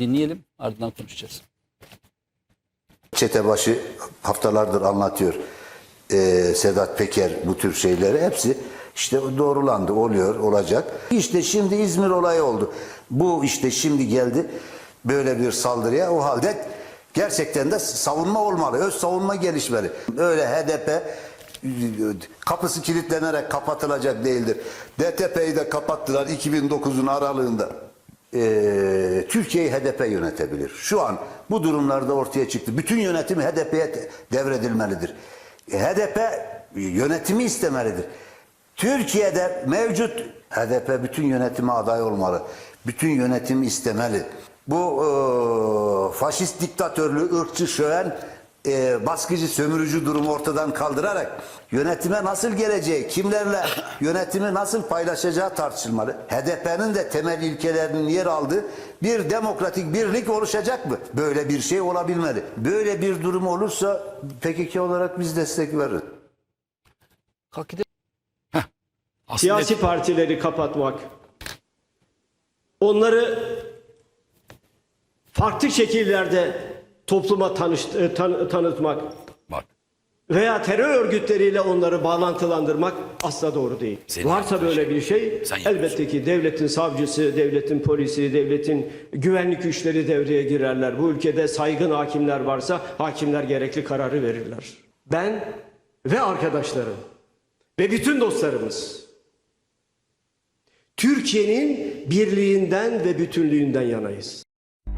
Dinleyelim ardından konuşacağız. Çetebaşı haftalardır anlatıyor. Ee, Sedat Peker bu tür şeyleri hepsi işte doğrulandı, oluyor, olacak. İşte şimdi İzmir olayı oldu. Bu işte şimdi geldi böyle bir saldırıya. O halde gerçekten de savunma olmalı. Öz savunma gelişmeli. Öyle HDP kapısı kilitlenerek kapatılacak değildir. DTP'yi de kapattılar 2009'un aralığında. Ee, Türkiye'yi HDP yönetebilir. Şu an bu durumlarda ortaya çıktı. Bütün yönetim HDP'ye devredilmelidir. E, HDP yönetimi istemelidir. Türkiye'de mevcut HDP bütün yönetime aday olmalı. Bütün yönetimi istemeli. Bu e, faşist diktatörlüğü, ırkçı, şöven, e, baskıcı, sömürücü durumu ortadan kaldırarak yönetime nasıl geleceği, kimlerle yönetimi nasıl paylaşacağı tartışılmalı. HDP'nin de temel ilkelerinin yer aldığı bir demokratik birlik oluşacak mı? Böyle bir şey olabilmeli. Böyle bir durum olursa PKK olarak biz destek veririz. Siyasi partileri kapatmak, onları farklı şekillerde topluma tanış, e, tan- tanıtmak bak veya terör örgütleriyle onları bağlantılandırmak asla doğru değil. Senin Varsa böyle şey. bir şey Sen yapıyorsun. elbette ki devletin savcısı, devletin polisi, devletin güvenlik güçleri devreye girerler. Bu ülkede saygın hakimler varsa hakimler gerekli kararı verirler. Ben ve arkadaşlarım ve bütün dostlarımız Türkiye'nin birliğinden ve bütünlüğünden yanayız.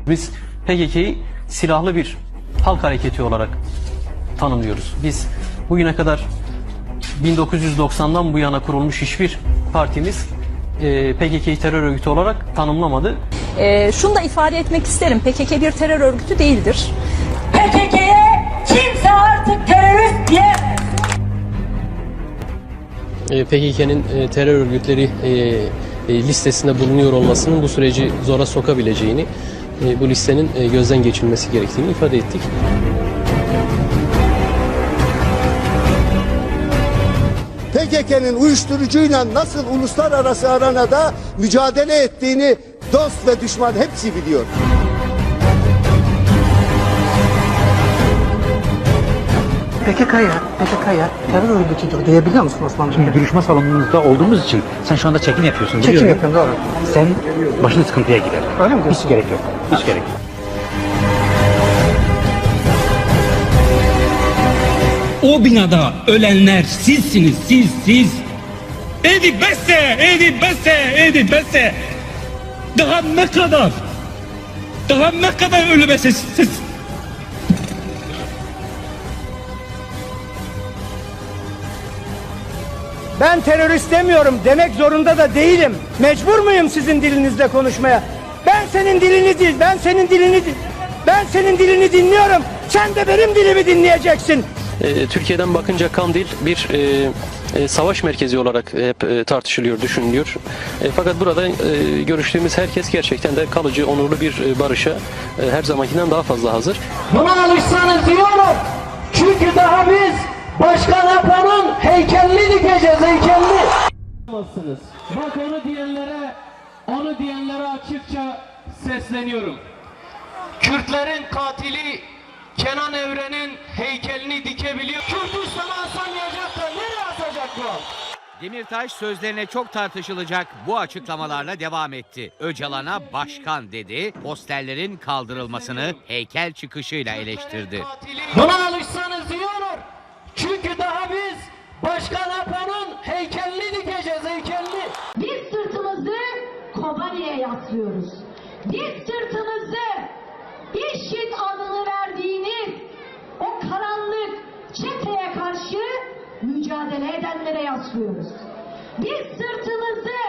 Biz PKK'yı silahlı bir halk hareketi olarak tanımlıyoruz. Biz bugüne kadar 1990'dan bu yana kurulmuş hiçbir partimiz e, PKK'yı terör örgütü olarak tanımlamadı. Ee, şunu da ifade etmek isterim. PKK bir terör örgütü değildir. PKK'ye kimse artık terörist diyemez. E, PKK'nın e, terör örgütleri e, e, listesinde bulunuyor olmasının bu süreci zora sokabileceğini, e, bu listenin e, gözden geçirilmesi gerektiğini ifade ettik. PKK'nın uyuşturucuyla nasıl uluslararası arenada mücadele ettiğini dost ve düşman hepsi biliyor. PKK'ya, PKK'ya terör örgütüdür diyebiliyor musun Osman Şimdi Duruşma salonunuzda olduğumuz için sen şu anda çekim yapıyorsun. Çekim biliyorum. yapıyorum doğru. Sen başın sıkıntıya girer. Öyle mi diyorsun? Hiç gerek yok. Hiç gerek yok. O binada ölenler sizsiniz, siz, siz. Edi beste, edi beste, edi beste. Daha ne kadar? Daha ne kadar ölüme siz, siz? Ben terörist demiyorum demek zorunda da değilim. Mecbur muyum sizin dilinizle konuşmaya? Ben senin dilini değil, ben senin dilini di- ben senin dilini dinliyorum. Sen de benim dilimi dinleyeceksin. E, Türkiye'den bakınca Kandil bir e, e, savaş merkezi olarak hep e, tartışılıyor, düşünülüyor. E, fakat burada e, görüştüğümüz herkes gerçekten de kalıcı, onurlu bir e, barışa e, her zamankinden daha fazla hazır. Buna alışsanız diyorum. Çünkü daha Başkan Apo'nun heykelini dikeceğiz heykelini. Bak onu diyenlere, onu diyenlere açıkça sesleniyorum. Kürtlerin katili Kenan Evren'in heykelini dikebiliyor. Kürdistan'ı asamayacak da nereye asacak bu? Demirtaş sözlerine çok tartışılacak bu açıklamalarla devam etti. Öcalan'a başkan dedi, posterlerin kaldırılmasını heykel çıkışıyla eleştirdi. Buna alışsanız diyorum. Çünkü daha biz Başkan Apo'nun heykelini dikeceğiz heykelini. Biz sırtımızı Kobani'ye yaslıyoruz. Biz sırtımızı İşit adını verdiğiniz o karanlık çeteye karşı mücadele edenlere yaslıyoruz. Biz sırtımızı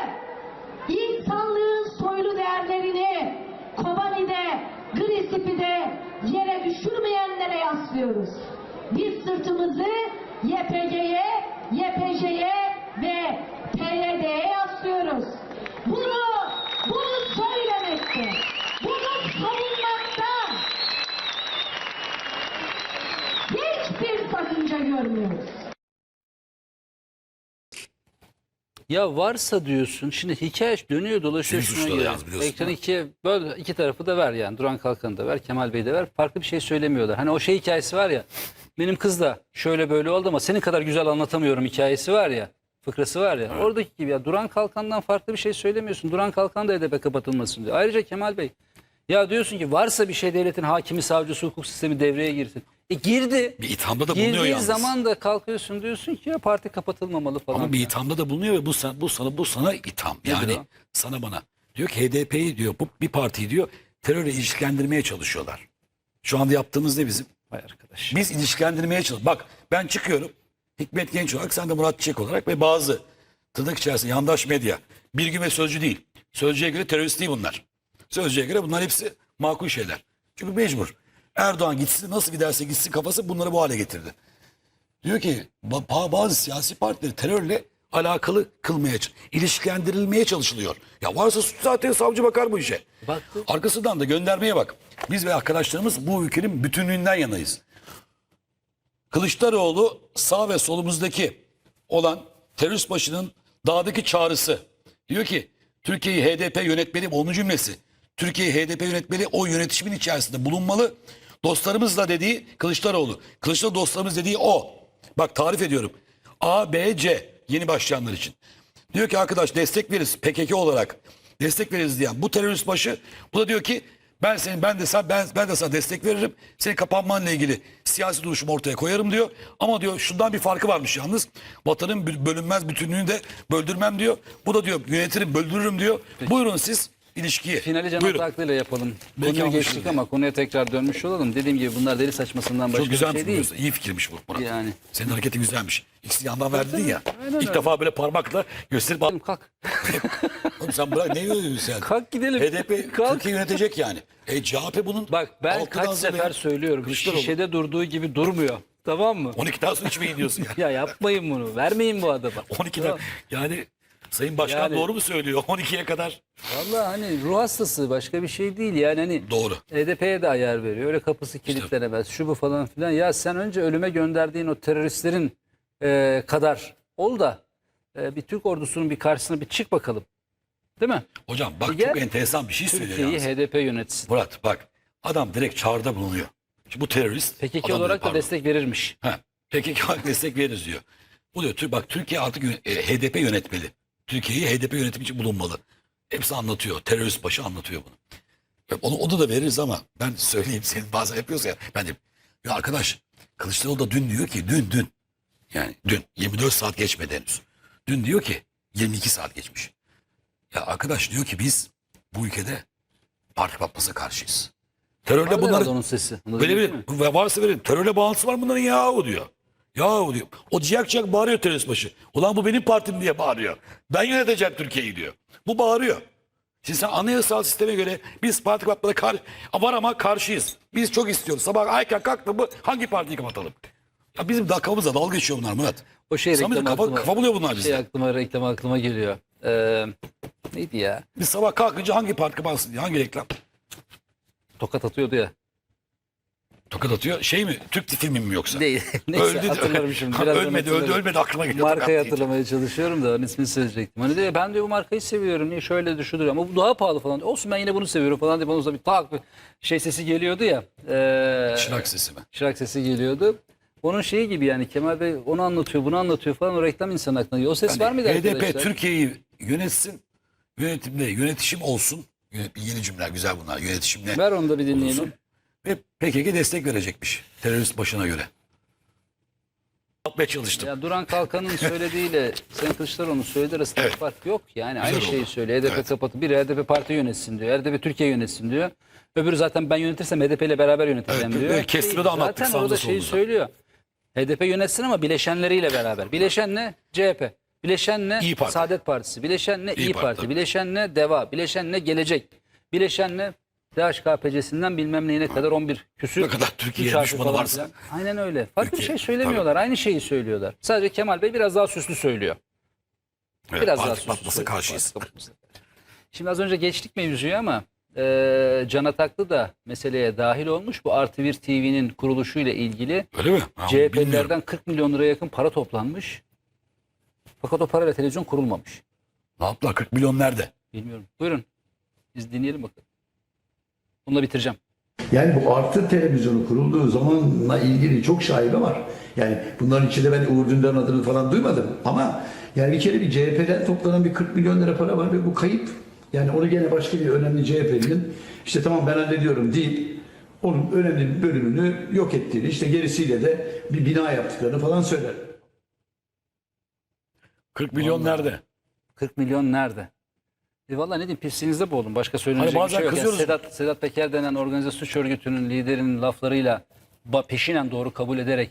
insanlığın soylu değerlerini Kobani'de, Grisipi'de yere düşürmeyenlere yaslıyoruz. Biz sırtımızı YPG'ye, YPJ'ye ve PYD'ye yaslıyoruz. Bunu, bunu söylemekte, bunu savunmakta hiçbir sakınca görmüyoruz. Ya varsa diyorsun şimdi hikaye dönüyor dolaşıyor. Seni şuna göre. yalnız biliyorsun, Ekranı değil mi? ikiye böl iki tarafı da ver yani. Duran Kalkan'ı da ver Kemal Bey'i de ver. Farklı bir şey söylemiyorlar. Hani o şey hikayesi var ya. Benim kız da şöyle böyle oldu ama senin kadar güzel anlatamıyorum hikayesi var ya. Fıkrası var ya. Oradaki gibi ya Duran Kalkan'dan farklı bir şey söylemiyorsun. Duran Kalkan da HDP kapatılmasın diyor. Ayrıca Kemal Bey ya diyorsun ki varsa bir şey devletin hakimi, savcısı, hukuk sistemi devreye girsin. E girdi. Bir ithamda da bulunuyor Girdiği yalnız. zaman da kalkıyorsun diyorsun ki ya parti kapatılmamalı falan. Ama bir ithamda da bulunuyor ve bu sana, bu sana, bu sana itham. Yani o? sana bana. Diyor ki HDP'yi diyor bu bir partiyi diyor terörle ilişkilendirmeye çalışıyorlar. Şu anda yaptığımız ne bizim? Vay arkadaş. Biz ilişkilendirmeye çalışıyoruz. Bak ben çıkıyorum. Hikmet Genç olarak sen de Murat Çiçek olarak ve bazı tırnak içerisinde yandaş medya. Bir gün ve sözcü değil. Sözcüye göre terörist değil bunlar. Sözcüye göre bunlar hepsi makul şeyler. Çünkü mecbur. Erdoğan gitsin nasıl giderse gitsin kafası bunları bu hale getirdi. Diyor ki ba- ba- bazı siyasi partileri terörle alakalı kılmaya, ilişkilendirilmeye çalışılıyor. Ya varsa zaten savcı bakar bu işe. Baktı. Arkasından da göndermeye bak. Biz ve arkadaşlarımız bu ülkenin bütünlüğünden yanayız. Kılıçdaroğlu sağ ve solumuzdaki olan terörist başının dağdaki çağrısı. Diyor ki Türkiye'yi HDP yönetmeli onun cümlesi. Türkiye'yi HDP yönetmeli o yönetişimin içerisinde bulunmalı. Dostlarımızla dediği Kılıçdaroğlu. Kılıçdaroğlu dostlarımız dediği o. Bak tarif ediyorum. A, B, C yeni başlayanlar için. Diyor ki arkadaş destek veririz PKK olarak. Destek veririz diyen bu terörist başı. Bu da diyor ki ben senin ben de sen ben, ben de sana destek veririm. Senin kapanmanla ilgili siyasi duruşumu ortaya koyarım diyor. Ama diyor şundan bir farkı varmış yalnız. Vatanın bö- bölünmez bütünlüğünü de böldürmem diyor. Bu da diyor yönetirim böldürürüm diyor. Buyurun siz ilişkiye. Finali Can Buyurun. Yapalım. Belki Konuyu geçtik ama konuya tekrar dönmüş olalım. Dediğim gibi bunlar deli saçmasından başka Çok güzel bir şey değil. İyi fikirmiş bu Murat. Yani. Senin hareketin güzelmiş. İkisi yandan verdin ya. Aynen İlk öyle. defa böyle parmakla gösterip Oğlum Kalk. Oğlum sen bırak ne yiyorsun sen? Kalk gidelim. HDP Kalk. Türkiye yönetecek yani. E CHP bunun Bak ben halkını kaç hazırlayan sefer söylüyorum. Kılıçdaroğlu. Şişede durduğu gibi durmuyor. Tamam mı? 12'den sonra içmeyin diyorsun yani. Ya yapmayın bunu. Vermeyin bu adama. 12'den yani Sayın Başkan Yani- doğru mu söylüyor? 12'ye kadar. Vallahi hani ruh hastası başka bir şey değil. Yani hani Doğru. HDP'ye de ayar veriyor. Öyle kapısı kilitlenemez. Şu bu falan filan. Ya sen önce ölüme gönderdiğin o teröristlerin e, kadar ol da e, bir Türk ordusunun bir karşısına bir çık bakalım. Değil mi? Hocam bak Gel, çok enteresan bir şey söylüyor Türkiye'yi yalnız. HDP yönetsin. Murat bak adam direkt çağrıda bulunuyor. Şimdi bu terörist. PKK adam olarak da pardon. destek verirmiş. Ha, PKK olarak destek veririz diyor. Bu diyor Tür- bak Türkiye artık yö- e, HDP yönetmeli. Türkiye'yi HDP yönetimi için bulunmalı. Hepsi anlatıyor. Terörist başı anlatıyor bunu. Onu, onu da veririz ama ben söyleyeyim senin bazen yapıyorsun ya. Ben de ya arkadaş Kılıçdaroğlu da dün diyor ki dün dün yani dün 24 saat geçmedi henüz. Dün diyor ki 22 saat geçmiş. Ya arkadaş diyor ki biz bu ülkede parti patmasına karşıyız. Terörle Var bunları herhalde onun sesi. Onu Böyle bir varsa verin. Terörle bağlantısı var bunların yahu diyor. Yahu diyor. O ciyak ciyak bağırıyor terörist başı. Ulan bu benim partim diye bağırıyor. Ben yöneteceğim Türkiye'yi diyor. Bu bağırıyor. Şimdi sen anayasal sisteme göre biz parti kapatmada kar var ama karşıyız. Biz çok istiyoruz. Sabah erken kalktı mı hangi partiyi kapatalım? Ya bizim dakikamızla dalga geçiyor bunlar Murat. O şey Samimi reklam kafa, aklıma, kafa buluyor bunlar şey bizde. aklıma reklam aklıma geliyor. Ee, neydi ya? Biz sabah kalkınca hangi parti kapatsın diye hangi reklam? Tokat atıyordu ya. Tokat atıyor. Şey mi? Türk filmi mi yoksa? Değil. Neyse Öldü hatırlarım şimdi. Ha, Birazdan ölmedi, öldü, ölmedi aklıma geliyor. Markayı hatırlamaya çalışıyorum da onun ismini söyleyecektim. Hani diyor ben diyor bu markayı seviyorum. Niye şöyle şudur ama bu daha pahalı falan. Olsun ben yine bunu seviyorum falan diye bana bir tak bir şey sesi geliyordu ya. Ee, Şırak sesi mi? Şırak sesi geliyordu. Onun şeyi gibi yani Kemal Bey onu anlatıyor bunu anlatıyor falan o reklam insan aklına geliyor. O ses var mıydı HDP arkadaşlar? Türkiye'yi yönetsin. Yönetimde yönetişim olsun. Yeni cümleler güzel bunlar. Yönetimle Ver onu da bir dinleyelim. olsun. Ve PKK destek verecekmiş. Terörist başına göre. Yapmaya çalıştım. Ya Duran Kalkan'ın söylediğiyle Sayın Kılıçdaroğlu'nun söylediği arasında Evet. fark yok. Yani Güzel aynı şeyi oldu. söylüyor. HDP Evet. kapatı. Biri HDP parti yönetsin diyor. HDP Türkiye yönetsin diyor. Öbürü zaten ben yönetirsem HDP ile beraber yöneteceğim Evet, diyor. kestirme de anlattık Zaten orada şeyi söylüyor. HDP yönetsin ama bileşenleriyle beraber. Bileşen ne? CHP. Bileşen ne? İYİ Parti. Saadet Partisi. Bileşen ne? İYİ İyi Parti, Parti. Bileşen ne? Deva. Bileşen ne? Gelecek. Bileşen ne? DHKPC'sinden bilmem neyine kadar 11 küsür. Ne kadar Türkiye düşmanı falan varsa. filan. Aynen öyle. Farklı bir Türkiye, şey söylemiyorlar. Aynı şeyi söylüyorlar. Sadece Kemal Bey biraz daha süslü söylüyor. Evet, Biraz daha süslü söylüyor. karşıyız. Patmasına. Şimdi az önce geçtik mevzuyu ama e, Can Ataklı da meseleye dahil olmuş. Bu Artı Bir TV'nin kuruluşuyla ilgili Öyle mi? Ha. CHP'lilerden 40 milyon liraya yakın para toplanmış. Fakat o parayla televizyon kurulmamış. Ne yaptılar? 40 milyon nerede? Bilmiyorum. Buyurun. Biz dinleyelim bakalım. Bununla bitireceğim. Yani bu artı televizyonu kurulduğu zamanla ilgili çok şaibe var. Yani bunların içinde ben Uğur Dündar'ın adını falan duymadım. Ama yani bir kere bir CHP'den toplanan bir 40 milyon lira para var ve bu kayıp. Yani onu gene başka bir önemli CHP'nin işte tamam ben hallediyorum deyip onun önemli bir bölümünü yok ettiğini işte gerisiyle de bir bina yaptıklarını falan söyler. 40 milyon nerede? 40 milyon nerede? E valla ne diyeyim pisliğinizde boğulun. Başka söylenecek Hani bir şey yok. Yani kızıyoruz. Sedat, Sedat Peker denen organize suç örgütünün liderinin laflarıyla ba- peşinen doğru kabul ederek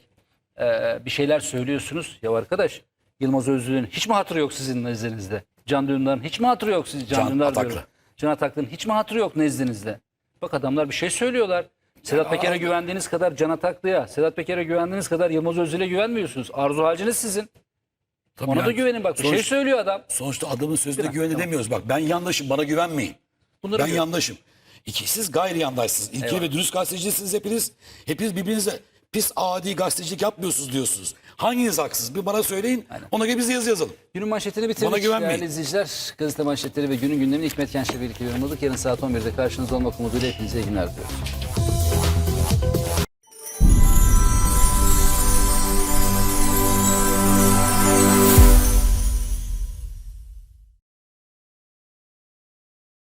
e, bir şeyler söylüyorsunuz. Ya arkadaş Yılmaz Özlü'nün hiç mi hatırı yok sizin nezdinizde? Can Dündar'ın hiç mi hatırı yok siz Can, Can Dündar Ataklı. diyorum. Can Ataklı'nın hiç mi hatırı yok nezdinizde? Bak adamlar bir şey söylüyorlar. Sedat Peker'e güvendiğiniz kadar Can Ataklı'ya, Sedat Peker'e güvendiğiniz kadar Yılmaz Özlü'ye güvenmiyorsunuz. Arzu haliniz sizin. Tabii Ona da yani güvenin bak bir şey sonuç- söylüyor adam. Sonuçta adamın sözüne güven edemiyoruz. Bak ben yandaşım bana güvenmeyin. Bunları ben diyor. yandaşım. İki, siz gayri yandaşsınız. İlke Eyvallah. ve dürüst gazetecisiniz hepiniz. Hepiniz birbirinize pis adi gazetecilik yapmıyorsunuz diyorsunuz. Hanginiz haksız? Bir bana söyleyin. Ona göre biz de yazı yazalım. Günün manşetini bitirdik. Bana güvenmeyin. Değerli izleyiciler, gazete manşetleri ve günün gündemini Hikmet Genç'le birlikte yorumladık. Yarın saat 11'de karşınızda olmak umuduyla hepinize iyi günler diliyoruz.